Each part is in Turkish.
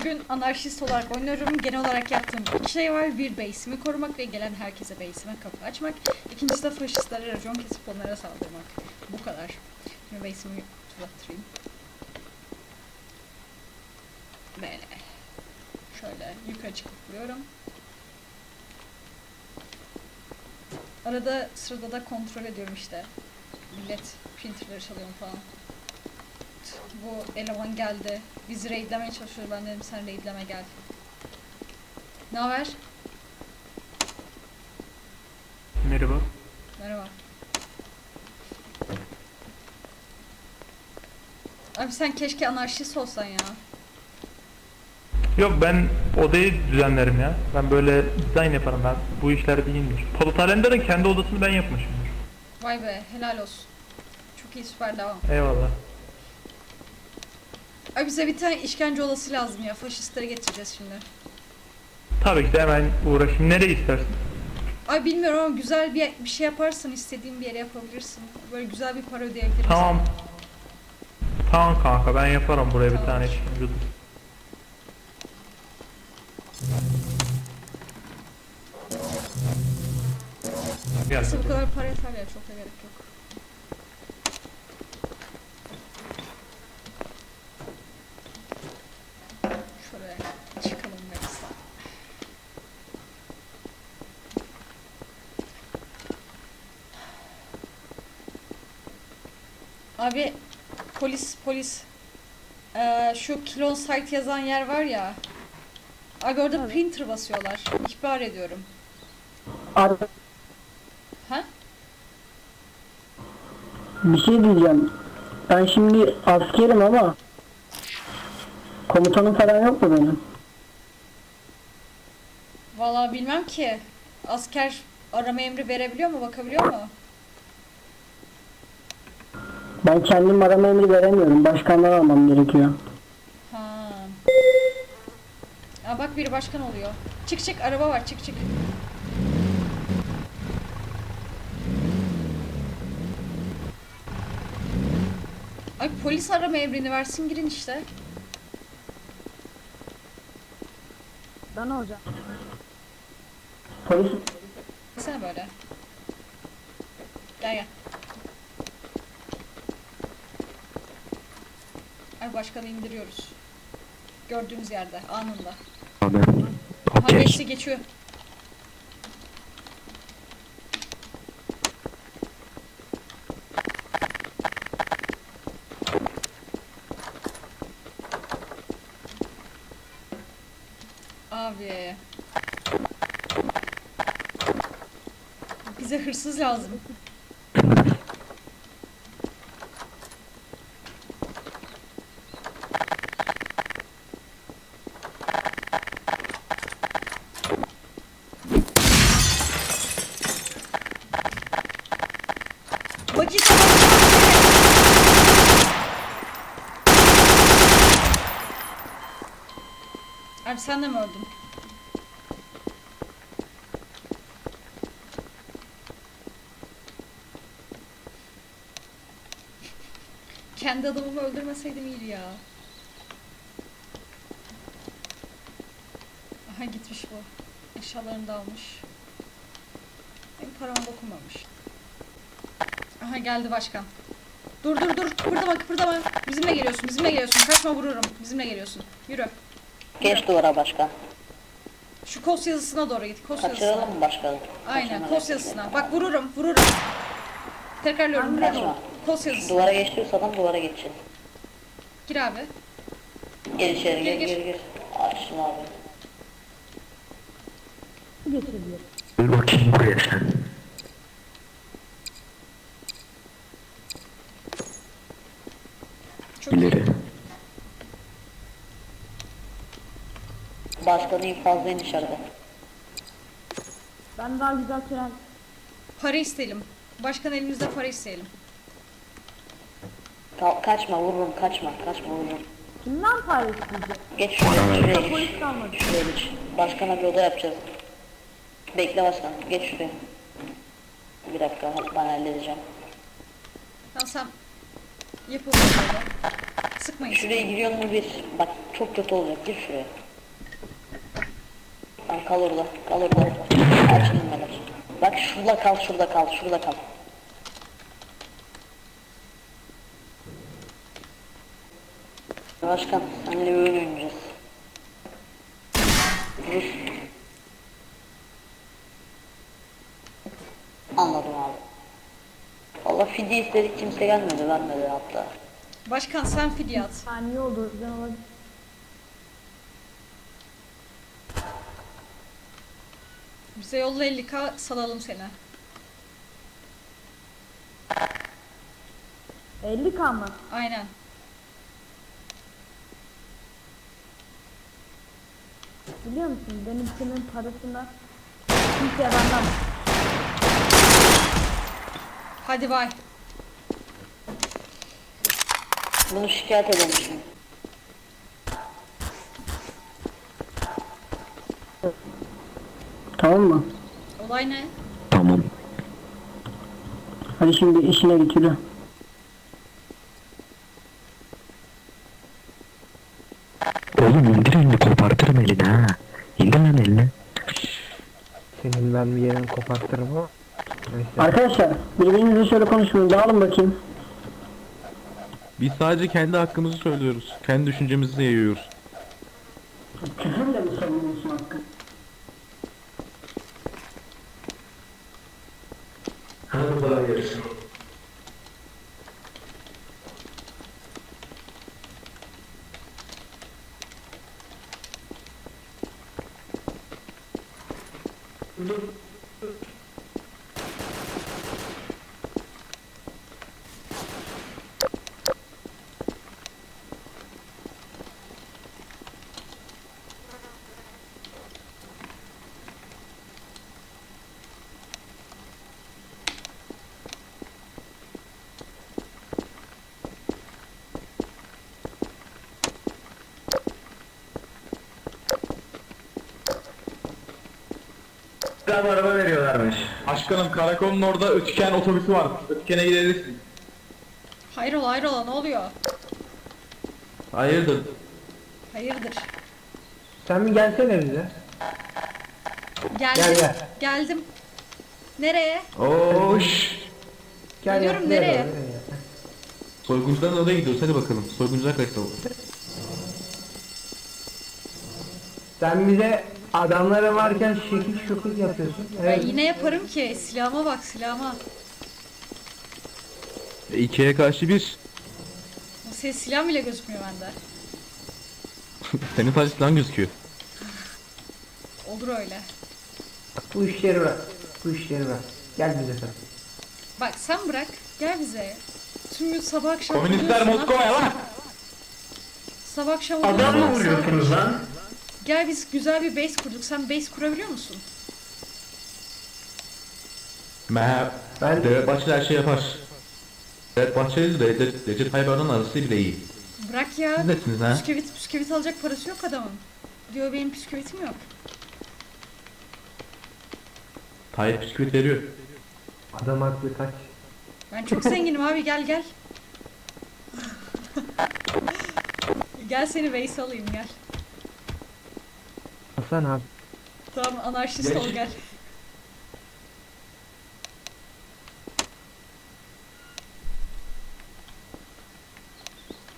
Bugün anarşist olarak oynuyorum. Genel olarak yaptığım iki şey var. Bir base'imi korumak ve gelen herkese base'ime kapı açmak. İkincisi de faşistlere racon kesip onlara saldırmak. Bu kadar. Şimdi base'imi tuzlattırayım. Böyle. Şöyle yukarı çıkıp vuruyorum. Arada sırada da kontrol ediyorum işte. Millet printerleri çalıyor falan. Bu eleman geldi. Bizi raidlemeye çalışıyor. Ben dedim sen raidleme gel. Ne haber? Merhaba. Merhaba. Abi sen keşke anarşist olsan ya. Yok ben odayı düzenlerim ya. Ben böyle dizayn yaparım ben. Bu işler değildir. Polat Alemdar'ın kendi odasını ben yapmışımdır. Vay be helal olsun. Çok iyi süper devam. Eyvallah. Abi bize bir tane işkence odası lazım ya. Faşistleri getireceğiz şimdi. Tabii ki de hemen uğraşayım. Nereye istersin? Ay bilmiyorum ama güzel bir, bir şey yaparsan istediğin bir yere yapabilirsin. Böyle güzel bir para ödeyebiliriz. Tamam. Tamam kanka ben yaparım buraya bir Tamam. tane işkence odası. Gel. Nasıl bu kadar para yeter ya çok da gerek yok. Abi polis polis Ee, şu kilon site yazan yer var ya Abi orada printer basıyorlar. İhbar ediyorum. Ar- Ha? bir şey diyeceğim. Ben şimdi askerim ama komutanım falan yok mu benim? Vallahi bilmem ki. Asker arama emri verebiliyor mu? Bakabiliyor mu? Ben kendim arama emri veremiyorum. Başkandan almam gerekiyor. Ha. Aa bak biri başkan oluyor. Çık çık araba var çık çık. Ay polis arama emrini versin girin işte. Ben hocam. Polis Sen böyle. Gel gel. Ay başkanı indiriyoruz. Gördüğümüz yerde anında. Ha geçti geçiyor. Abi. Bize hırsız lazım. Vakit Abi sen de mi öldün? Kendi adamımı öldürmeseydim iyiydi ya. Aha gitmiş bu. Eşyalarını da almış. Benim parama dokunmamış. Aha geldi başkan. Dur dur dur. Kıpırdama kıpırdama. Bizimle geliyorsun. Bizimle geliyorsun. Kaçma vururum. Bizimle geliyorsun. Yürü. Geç duvara başkan. Şu kos yazısına doğru git. Kos yazısına. Kaçıralım mı başkanı? Aynen Kaçırma, kos yazısına. Bak vururum vururum. Tekrarlıyorum vururum. Kaçma. Kos yazısına. Duvara geçtiği adam duvara geçecek. Gir abi. Gir içeri Gir, gir gir. gir gir. Açtım abi. Geçebilir. Bir bakayım buraya sen. Çok iyi. İleri. Başkanı infazlayın dışarıda. Ben daha güzel tren Para isteyelim. Başkan elimizde para isteyelim. Ka- kaçma vururum kaçma kaçma vururum. kimden para isteyecek? Geç şuraya şuraya geç. Polis kalmadı. Şuraya geç. Başkana bir oda yapacağız. Bekle başkan geç şuraya. Bir dakika ben halledeceğim. Tamam sen Yapalım. Sıkmayın. Şuraya giriyor mu bir? Bak çok kötü olacak. Gir şuraya. Tamam kal orada. Kal orada. Aç. Bak şurada kal, şurada kal, şurada kal. Başkan, senle böyle oynayacağız. Rus. Anladım abi. Valla fidye istedik kimse gelmedi, vermedi hatta. Başkan sen fidye at. Saniye oldu. Ben olabilir. Bize yolla 50k salalım seni. 50k mı? Aynen. Biliyor musun benim senin parasına kimseye vermem. Hadi bay. Bunu şikayet edelim şimdi. Tamam mı? Olay ne? Tamam. Hadi şimdi işine git yürü. Oğlum indir elini kopartırım elini ha. İndir lan elini. Senin ben bir yerini kopartırım ama. Neyse. Arkadaşlar birbirinizle şöyle konuşmayın. Dağılın bakayım. Biz sadece kendi hakkımızı söylüyoruz. Kendi düşüncemizi yayıyoruz. Küfürle mi bunun Tam araba veriyorlarmış. Başkanım karakolun orada Ötüken otobüsü var. Ötüken'e gidebilirsin. Hayrola hayrola ne oluyor? Hayırdır? Hayırdır? Sen bir gelsene bize. Geldim. Gel, gel. Geldim. Nereye? Oş. Gel Geliyorum, gel, nereye? Soyguncuların oraya gidiyoruz hadi bakalım. Soyguncular kaçtı Sen bize adamlara varken şekil şukul yapıyorsun. Ben Evet. yine yaparım ki. Silahıma bak silahıma. E, ikiye karşı bir. O ses silah bile gözükmüyor bende. Senin sadece silahın gözüküyor. Olur öyle. Bu işleri bırak. Bu işleri bırak. Gel bize sen. Bak sen bırak. Gel bize. Tüm gün sabah akşam Komünistler vuruyorsun, Moskova'ya lan! Sabah akşam Adam mı vuruyorsun, vuruyorsunuz lan? Gel biz güzel bir base kurduk. Sen base kurabiliyor musun? Meğer Ben- Devlet Bahçeli her şey yapar. Devlet Bahçeli ile Recep, Recep Tayyip Erdoğan arası bile iyi. Bırak ya. Siz nesiniz ha? Püskevit püskevit alacak parası yok adamın. Diyor benim püskevitim yok. Tayyip bisküvit veriyor. Adam haklı kaç. Ben çok zenginim abi gel gel. gel seni base alayım gel. Hasan abi. Tamam anarşist ol gel.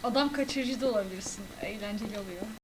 Adam kaçırıcı da olabilirsin. Eğlenceli oluyor.